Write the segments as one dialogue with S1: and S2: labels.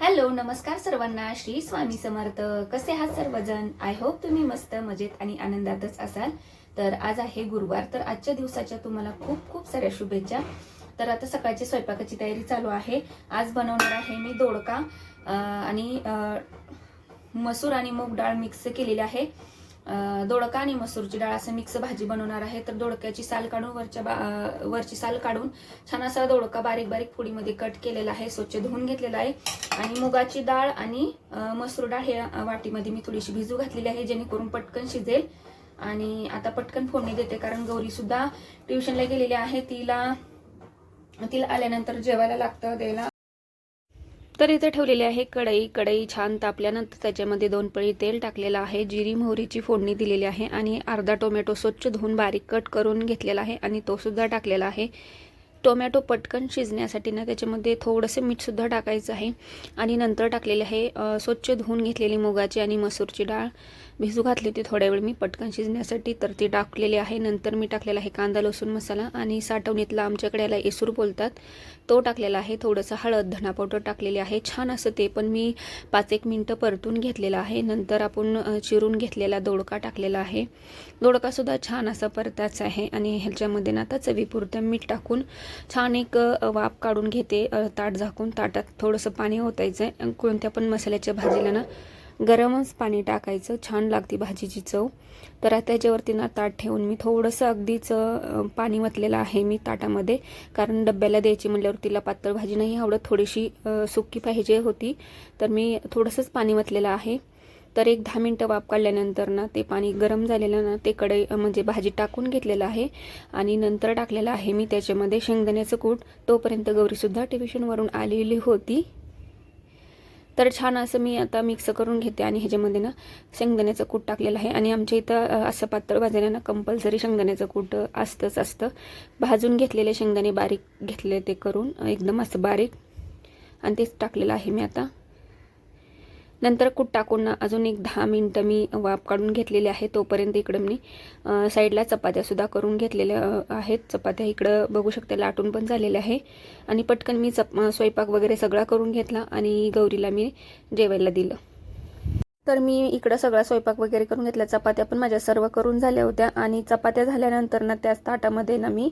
S1: Hello नमस्कार सर्वांना. श्री स्वामी समर्थ. कसे आहात सर्वजण? आय होप तुम्ही मस्त मजेत आणि आनंदातच असाल. तर आज आहे गुरुवार. तर आजच्या दिवसाच्या तुम्हाला खूप खूप साऱ्या शुभेच्छा. तर आता सकाळची स्वयंपाकाची तयारी चालू आहे. आज बनवणार आहे मी दोडका आणि मसूर आणि मूग डाळ मिक्स केलेली आहे. दोडका आणि मसूरची डाळ असं मिक्स भाजी बनवणार आहे. तर दोडक्याची साल काढून वरच्या बा वरची साल काढून छान असा दोडका बारीक बारीक फोडीमध्ये कट केलेला आहे स्वच्छ धुवून घेतलेला आहे. आणि मुगाची डाळ आणि मसूर डाळ हे वाटीमध्ये मी थोडीशी भिजू घातलेली आहे जेणेकरून पटकन शिजेल. आणि आता पटकन फोडणी देते कारण गौरीसुद्धा ट्युशनला गेलेली आहे. तिला तिला आल्यानंतर जेवायला लागतं द्यायला. तर इथे ठेवलेली आहे कढई. कढई छान तापल्यानंतर त्याच्यामध्ये दोन पळी तेल टाकलेलं आहे. जिरी मोहरीची फोडणी दिलेली आहे आणि अर्धा टोमॅटो स्वच्छ धुवून बारीक कट करून घेतलेला आहे आणि तो सुद्धा टाकलेला आहे. टोमॅटो पटकन शिजण्यासाठी ना त्याच्यामध्ये थोडंसं मीठसुद्धा टाकायचं आहे. आणि नंतर टाकलेले आहे स्वच्छ धुवून घेतलेली मुगाची आणि मसूरची डाळ. भिजू घातली होती थोड्या वेळ. मी पटकन शिजण्यासाठी तर ती टाकलेली आहे. नंतर मी टाकलेला आहे कांदा लसूण मसाला आणि साठवणीतला आमच्याकडे याला एसूर बोलतात. तो टाकलेला आहे. थोडंसं हळद धना पावडर टाकलेली आहे. छान असं ते पण मी पाच एक मिनटं परतून घेतलेलं आहे. नंतर आपण चिरून घेतलेला दोडका टाकलेला आहे. दोडकासुद्धा छान असा परताच आहे आणि ह्याच्यामध्ये ना आता चवीपुरतं मीठ टाकून छान एक वाफ काढून घेते. ताट झाकून ताटात थोडंसं पाणी ओतायचं आहे कोणत्या पण मसाल्याच्या भाजीला ना गरमच पाणी टाकायचं छान लागते भाजीची चव. तर त्याच्यावरती ना ताट ठेवून मी थोडंसं अगदीच पाणी वतलेलं आहे मी ताटामध्ये. कारण डब्याला द्यायची म्हटल्यावर तिला पातळ भाजी नाही आवडत थोडीशी सुकी पाहिजे होती. तर मी थोडंसंच पाणी वतलेलं आहे. तर एक दहा मिनटं वाफ काढल्यानंतर ना ते पाणी गरम झालेलं ना ते कढई म्हणजे भाजी टाकून घेतलेलं आहे. आणि नंतर टाकलेलं आहे मी त्याच्यामध्ये शेंगदाण्याचं कूट. तोपर्यंत गौरीसुद्धा ट्युशनवरून आलेली होती. तर छान असं मी आता मिक्स करून घेते आणि ह्याच्यामध्ये ना शेंगदाण्याचं कूट टाकलेलं आहे. आणि आमच्या इथं असं पातळ भाजायला ना कंपल्सरी शेंगदाण्याचं कूट असतंच असतं. भाजून घेतलेले शेंगदाणे बारीक घेतले ते करून एकदम असं बारीक. आणि तेच टाकलेलं आहे मी आता. नंतर कूट टाकून अजून एक दहा मिनटं मी वाफ काढून घेतलेली आहे. तोपर्यंत इकडं मी साईडला चपात्यासुद्धा करून घेतलेल्या आहेत. चपात्या इकडं बघू शकते लाटून पण झालेल्या आहे. आणि पटकन मी चप स्वयंपाक वगैरे सगळा करून घेतला आणि गौरीला मी जेवायला दिलं. तर मी इकडं सगळा स्वयंपाक वगैरे करून घेतला. चपात्या पण माझ्या सर्व करून झाल्या होत्या. आणि चपात्या झाल्यानंतर ना त्याच ताटामध्ये ना मी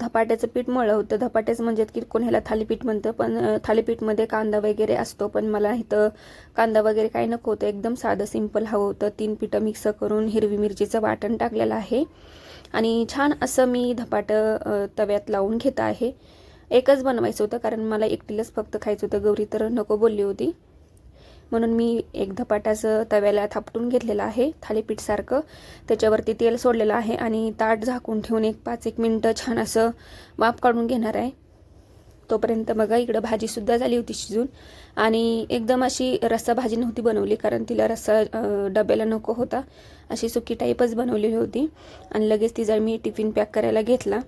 S1: धपाट्याचं पीठ मळलं होतं. धपाट्याचं म्हणजे की कोण ह्याला थालीपीठ म्हणतं पण थालीपीठमध्ये कांदा वगैरे असतो पण मला इथं कांदा वगैरे काही नको होतं. एकदम साधं सिंपल हवं होतं. तीन पिठं मिक्स करून हिरवी मिरचीचं वाटण टाकलेलं आहे. आणि छान असं मी धपाटं तव्यात लावून घेत आहे. एकच बनवायचं होतं कारण मला एकटीलाच फक्त खायचं होतं. गौरी तर नको बोलली होती. म्हणून मी एक धपाटाचं तव्याला थापटून घेतलेलं आहे थालीपीठसारखं त्याच्यावरती तेल सोडलेलं आहे आणि ताट झाकून ठेवून एक पाच एक मिनटं छान असं वाफ काढून घेणार आहे. तोपर्यंत बघा इकडं भाजीसुद्धा झाली होती शिजून. आणि एकदम अशी रस्सा भाजी नव्हती बनवली कारण तिला रस्सा डब्याला नको होता. अशी सुकी टाईपच बनवलेली होती. आणि लगेच तिचा मी टिफिन पॅक करायला घेतला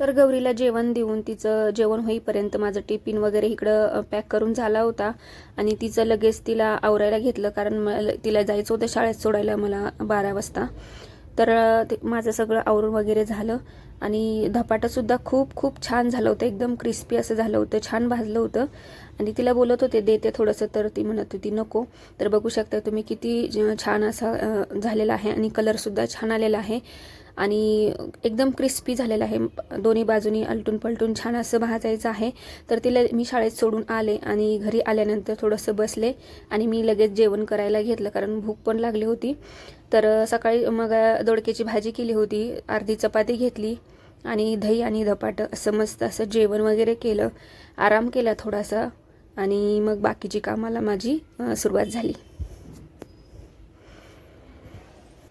S1: तर गौरीला जेवण देऊन तिचं जेवण होईपर्यंत माझं टिफिन वगैरे इकडं पॅक करून झाला होता. आणि तिचं लगेच तिला आवरायला घेतलं कारण मला तिला जायचं होतं शाळेत सोडायला मला बारा वाजता. तर ते माझं सगळं आवरून वगैरे झालं. आणि धपाटंसुद्धा खूप खूप छान झालं होतं. एकदम क्रिस्पी असं झालं होतं. छान भाजलं होतं. आणि तिला बोलत होते देते थोडंसं तर. ती म्हणत होती नको. तर बघू शकता तुम्ही किती छान असा झालेला आहे. आणि कलरसुद्धा छान आलेला आहे. आणि एकदम क्रिस्पी झालेलं आहे. दोन्ही बाजूनी अलटून पलटून छान असं भाजायचं आहे. तर तिला मी शाळेत सोडून आले आणि घरी आल्यानंतर थोडंसं बसले आणि मी लगेच जेवण करायला घेतलं कारण भूक पण लागली होती. तर सकाळी मग दोडक्याची भाजी केली होती अर्धी चपाती घेतली आणि दही आणि धपाटं असं मस्त असं जेवण वगैरे केलं. आराम केला थोडासा आणि मग बाकीची कामाला माझी सुरुवात झाली.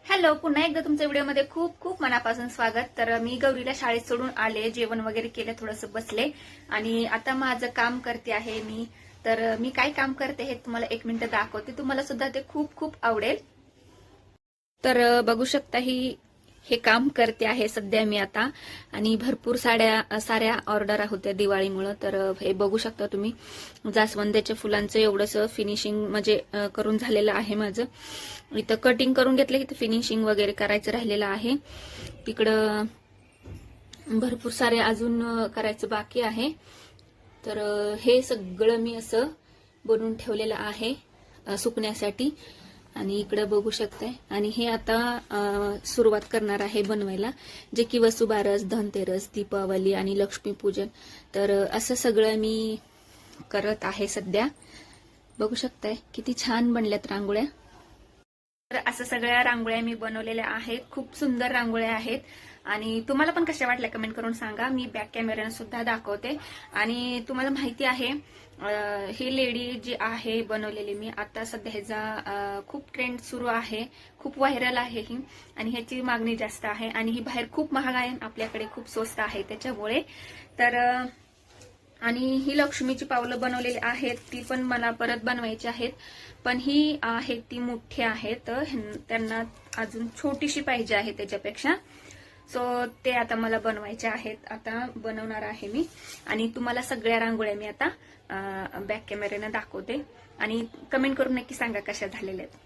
S1: हॅलो पुन्हा एकदा तुमच्या व्हिडिओमध्ये खूप खूप मनापासून स्वागत. तर मी गौरीला शाळेत सोडून आले जेवण वगैरे केलं थोडंसं बसले. आणि आता माझं काम करते आहे मी. तर मी काय काम करते हे तुम्हाला एक मिनिट दाखवते. तुम्हाला सुद्धा ते खूप खूप आवडेल. तर बघू शकता ही हे काम करते आहे सध्या मी आता. आणि भरपूर साड्या साऱ्या ऑर्डर होत्या दिवाळीमुळं. तर हे बघू शकता तुम्ही. जास्वंदाच्या फुलांचं एवढंसं फिनिशिंग म्हणजे करून झालेलं आहे माझं. इथं कटिंग करून घेतलं इथं फिनिशिंग वगैरे करायचं राहिलेलं आहे. तिकडं भरपूर सारे अजून करायचं बाकी आहे. तर हे सगळं मी असं बनवून ठेवलेलं आहे सुकण्यासाठी. आणि इकडं बघू शकताय. आणि हे आता सुरुवात करणार आहे बनवायला. जे की वसुबारस धनतेरस दीपावली आणि लक्ष्मीपूजन. तर असं सगळं मी करत आहे सध्या. बघू शकताय. किती छान बनल्यात रांगोळ्या. तर असं सगळ्या रांगोळ्या मी बनवलेल्या आहेत. खूप सुंदर रांगोळ्या आहेत. आणि तुम्हाला पण कशा वाटल्या कमेंट करून सांगा. मी बॅक कॅमेऱ्यानं सुद्धा दाखवते. आणि तुम्हाला माहिती आहे ही लेडी जी आहे बनवलेली मी आता सध्या ह्याचा खूप ट्रेंड सुरू आहे. खूप व्हायरल आहे ही. आणि ह्याची मागणी जास्त आहे. आणि ही बाहेर खूप महाग आहे आपल्याकडे खूप स्वस्त आहे त्याच्यामुळे. तर आणि ही लक्ष्मीची पावलं बनवलेली आहेत ती पण मला परत बनवायची आहेत. पण ही आहेत ती मोठी आहेत. त्यांना अजून छोटीशी पाहिजे आहे त्याच्यापेक्षा. सो ते आता मला बनवायचे आहेत. आता बनवणार आहे मी. आणि तुम्हाला सगळ्या रांगोळ्या मी आता बॅक कॅमेऱ्यानं दाखवते. आणि कमेंट करून नक्की सांगा कशा झालेल्या आहेत.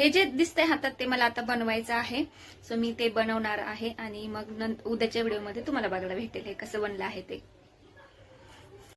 S1: हे जे दिसतंय हातात ते मला आता बनवायचं आहे. सो मी ते बनवणार आहे आणि मग नंतर उद्याच्या व्हिडिओमध्ये तुम्हाला बघायला भेटेल हे कसं बनलं आहे ते.